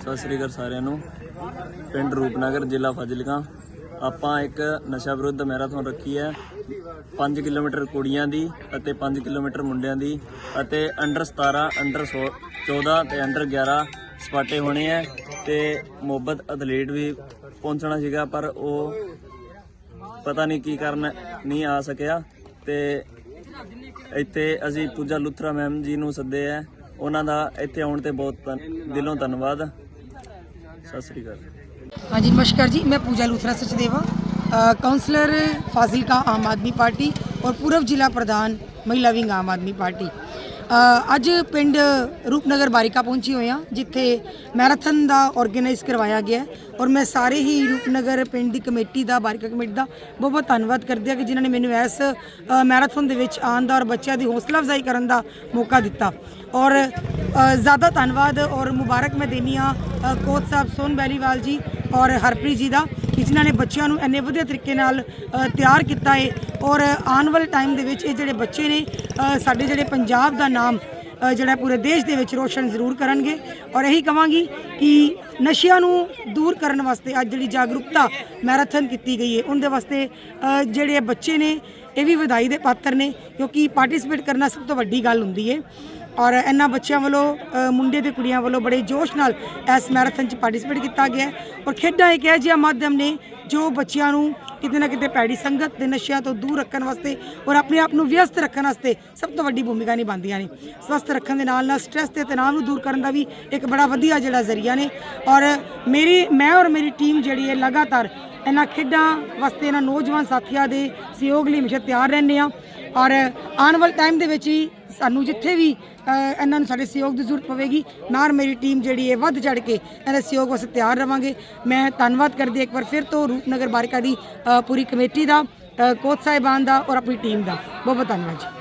ਸਤਿ ਸ੍ਰੀ ਅਕਾਲ ਸਾਰਿਆਂ ਨੂੰ। ਪਿੰਡ ਰੂਪਨਗਰ, ਜ਼ਿਲ੍ਹਾ ਫਾਜ਼ਿਲਕਾ। ਆਪਾਂ ਇੱਕ ਨਸ਼ਾ ਵਿਰੁੱਧ ਮੈਰਾਥਨ ਰੱਖੀ ਹੈ। 5 ਕਿਲੋਮੀਟਰ ਕੁੜੀਆਂ ਦੀ ਅਤੇ 5 ਕਿਲੋਮੀਟਰ ਮੁੰਡਿਆਂ ਦੀ ਅਤੇ ਅੰਡਰ 17 ਅੰਡਰ 14 ਤੇ ਅੰਡਰ 11 ਸਪਾਟੇ ਹੋਣੇ ਹੈ ਤੇ ਮੁਹੱਬਤ ਐਥਲੀਟ ਵੀ ਪਹੁੰਚਣਾ ਸੀਗਾ, ਪਰ ਉਹ ਪਤਾ ਨਹੀਂ ਕੀ ਕਰਨ ਨਹੀਂ ਆ ਸਕਿਆ ਤੇ ਇੱਥੇ ਅਸੀਂ ਪੂਜਾ ਲੁਥਰਾ ਮੈਮ ਜੀ ਨੂੰ ਸੱਦੇ ਹੈ। ਉਹਨਾਂ ਦਾ ਇੱਥੇ ਆਉਣ ਤੇ ਬਹੁਤ ਦਿਲੋਂ ਧੰਨਵਾਦ। ਸਤਿ ਸ੍ਰੀ ਅਕਾਲ हाँ जी नमस्कार जी मैं पूजा लूथरा सचदेवा अ, काउंसलर फाजिल का आम आदमी पार्टी और पूर्व ਜ਼ਿਲ੍ਹਾ ਪ੍ਰਧਾਨ ਮਹਿਲਾ ਵਿੰਗ ਆਮ ਆਦਮੀ ਪਾਰਟੀ ਅ, ਅੱਜ ਪਿੰਡ ਰੂਪਨਗਰ ਬਾਰਿਕਾ ਪਹੁੰਚੀ ਹੋਏ ਹਾਂ, ਜਿੱਥੇ ਮੈਰਾਥਨ ਦਾ ਆਰਗੇਨਾਈਜ਼ ਕਰਵਾਇਆ ਗਿਆ ਔਰ ਮੈਂ ਸਾਰੇ ਹੀ ਰੂਪਨਗਰ ਪਿੰਡ ਦੀ ਕਮੇਟੀ ਦਾ, ਬਾਰਿਕਾ ਕਮੇਟੀ ਦਾ ਬਹੁਤ ਬਹੁਤ ਧੰਨਵਾਦ ਕਰਦੀ ਹਾਂ ਕਿ ਜਿਨ੍ਹਾਂ ਨੇ ਮੈਨੂੰ ਇਸ ਮੈਰਾਥਨ ਦੇ ਵਿੱਚ ਆਉਣ ਦਾ ਔਰ ਬੱਚਿਆਂ ਦੀ ਹੌਸਲਾ ਅਫਜ਼ਾਈ ਕਰਨ ਦਾ ਮੌਕਾ ਦਿੱਤਾ। ਔਰ ਜ਼ਿਆਦਾ ਧੰਨਵਾਦ ਔਰ ਮੁਬਾਰਕ ਮੈਂ ਦੇਨੀ ਆ ਕੋਚ ਸਾਹਿਬ ਸੋਨ ਬੈਲੀਵਾਲ ਜੀ ਔਰ ਹਰਪ੍ਰੀਤ ਜੀ ਦਾ। ਕਿ ਜਿਨ੍ਹਾਂ ਨੇ ਬੱਚਿਆਂ ਨੂੰ ਇੰਨੇ ਵਧੀਆ ਤਰੀਕੇ ਨਾਲ ਤਿਆਰ ਕੀਤਾ ਹੈ ਔਰ ਆਉਣ ਵਾਲੇ ਟਾਈਮ ਦੇ ਵਿੱਚ ਇਹ ਜਿਹੜੇ ਬੱਚੇ ਨੇ ਸਾਡੇ ਜਿਹੜੇ ਪੰਜਾਬ ਦਾ ਨਾਮ ਜਿਹੜਾ ਪੂਰੇ ਦੇਸ਼ ਦੇ ਵਿੱਚ ਰੋਸ਼ਨ ਜ਼ਰੂਰ ਕਰਨਗੇ। ਔਰ ਇਹੀ ਕਹਾਂਗੀ ਕਿ ਨਸ਼ਿਆਂ ਨੂੰ ਦੂਰ ਕਰਨ ਵਾਸਤੇ ਅੱਜ ਜਿਹੜੀ ਜਾਗਰੂਕਤਾ ਮੈਰਾਥਨ ਕੀਤੀ ਗਈ ਹੈ, ਉਹਦੇ ਵਾਸਤੇ ਜਿਹੜੇ ਬੱਚੇ ਨੇ, ਇਹ ਵੀ ਵਧਾਈ ਦੇ ਪਾਤਰ ਨੇ, ਕਿਉਂਕਿ ਪਾਰਟਿਸਿਪੇਟ ਕਰਨਾ ਸਭ ਤੋਂ ਵੱਡੀ ਗੱਲ ਹੁੰਦੀ ਹੈ। ਔਰ ਇਹਨਾਂ ਬੱਚਿਆਂ ਵੱਲੋਂ ਮੁੰਡੇ ਤੇ ਕੁੜੀਆਂ ਵੱਲੋਂ ਬੜੇ ਜੋਸ਼ ਨਾਲ ਇਸ ਮੈਰਾਥਨ 'ਚ ਪਾਰਟਿਸਿਪੇਟ ਕੀਤਾ ਗਿਆ ਔਰ ਖੇਡਾਂ ਇੱਕ ਇਹੋ ਜਿਹਾ ਮਾਧਿਅਮ ਨੇ ਜੋ ਬੱਚਿਆਂ ਨੂੰ ਕਿਤੇ ਨਾ ਕਿਤੇ ਪੈੜੀ ਸੰਗਤ ਦੇ ਨਸ਼ਿਆਂ ਤੋਂ ਦੂਰ ਰੱਖਣ ਵਾਸਤੇ ਔਰ ਆਪਣੇ ਆਪ ਨੂੰ ਵਿਅਸਤ ਰੱਖਣ ਵਾਸਤੇ ਸਭ ਤੋਂ ਵੱਡੀ ਭੂਮਿਕਾ ਨਿਭਾਉਂਦੀਆਂ ਨੇ। ਸਵਸਥ ਰੱਖਣ ਦੇ ਨਾਲ ਨਾਲ ਸਟ੍ਰੈਸ ਤੇ ਤਣਾਅ ਨੂੰ ਦੂਰ ਕਰਨ ਦਾ ਵੀ ਇੱਕ ਬੜਾ ਵਧੀਆ ਜਿਹੜਾ ਜ਼ਰੀਆ ਨੇ। ਔਰ ਮੇਰੀ, ਮੈਂ ਔਰ ਮੇਰੀ ਟੀਮ ਜਿਹੜੀ ਹੈ ਲਗਾਤਾਰ ਇਹਨਾਂ ਖੇਡਾਂ ਵਾਸਤੇ, ਇਹਨਾਂ ਨੌਜਵਾਨ ਸਾਥੀਆਂ ਦੇ ਸਹਿਯੋਗ ਲਈ ਹਮੇਸ਼ਾ ਤਿਆਰ ਰਹਿੰਦੇ ਆ ਔਰ ਆਉਣ ਵਾਲੇ ਟਾਈਮ ਦੇ ਵਿੱਚ ਹੀ ਸਾਨੂੰ ਜਿੱਥੇ ਵੀ ਇਹਨਾਂ ਨੂੰ ਸਾਡੇ ਸਹਿਯੋਗ ਦੀ ਜ਼ਰੂਰਤ ਪਵੇਗੀ, ਨਾਲ ਮੇਰੀ ਟੀਮ ਜਿਹੜੀ ਹੈ ਵੱਧ ਚੜ ਕੇ ਇਹਨਾਂ ਸਹਿਯੋਗ ਵਾਸਤੇ ਤਿਆਰ ਰਵਾਂਗੇ। ਮੈਂ ਧੰਨਵਾਦ ਕਰਦੀ ਇੱਕ ਵਾਰ ਫਿਰ ਤੋਂ ਰੂਪਨਗਰ ਬਾਰਿਕਾ ਦੀ ਪੂਰੀ ਕਮੇਟੀ ਦਾ ਕੋਚ ਸਾਹਿਬਾਨ ਦਾ ਔਰ ਆਪਣੀ ਟੀਮ ਦਾ। ਬਹੁਤ ਬਹੁਤ ਧੰਨਵਾਦ ਜੀ।